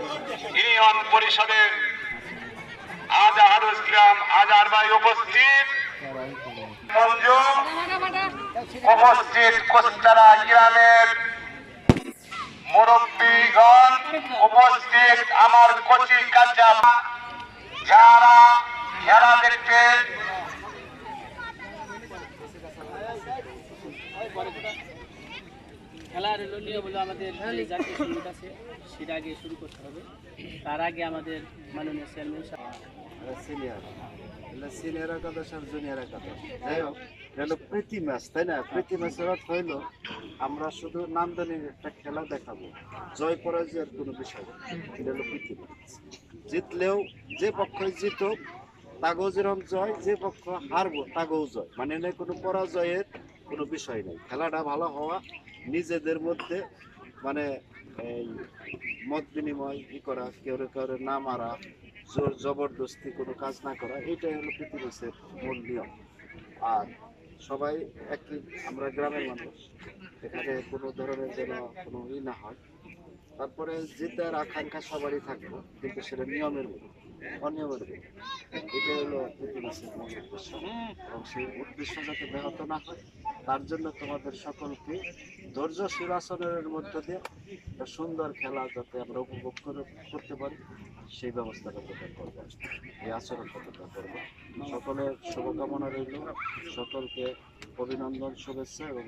Union পরিষদের আজাহারুস গ্রাম আজার ভাই উপস্থিত। উপস্থিত কোস্তারা গ্রামের মুরব্বীগণ উপস্থিত আমার কচি কাঁচা যারা খেলা দেখতে খেলার নিয়ম হলো আমাদের যে জাতীয় সংগীত আছে সেটা আগে শুরু করতে হবে। তার আগে আমাদের মাননীয় চেয়ারম্যান সাহেব। সিনিয়র সিনিয়র একাদশ আর জুনিয়র একাদশ। যাই হোক হলো প্রীতি ম্যাচ তাই না? প্রীতি ম্যাচের অর্থ হইল আমরা শুধু নান্দনিক একটা খেলা দেখাবো জয় পরাজয়ের কোনো বিষয় এটা হলো প্রীতি ম্যাচ। জিতলেও যে পক্ষই জিতুক তাগো যেরকম জয় যে পক্ষ হারবো তাগো জয়। মানে কোনো পরাজয়ের কোনো বিষয় নেই। খেলাটা ভালো হওয়া, নিজেদের মধ্যে মানে এই মত বিনিময় ই করা কেউ কেউ না মারা, জোর জবরদস্তি কোনো কাজ না করা এটাই হলো পৃথিবীর মূল নিয়ম। আর সবাই একই, আমরা গ্রামের মানুষ, এখানে কোনো ধরনের যেন কোনো ই না হয়। তারপরে জিতার আকাঙ্ক্ষা সবারই থাকবে, কিন্তু সেটা নিয়মের মধ্যে। অনিয়মের এটাই হলো এবং সেই উদ্দেশ্য যাতে ব্যাহত না হয়, তার জন্য তোমাদের সকলকে ধৈর্যশীল আচরণের মধ্য দিয়ে একটা সুন্দর খেলা যাতে আমরা উপভোগ করে, করতে পারি, সেই ব্যবস্থাটা তোমরা করব। এই আচরণ তোমরা করব। সকলের শুভকামনা রইল। সকলকে অভিনন্দন, শুভেচ্ছা এবং।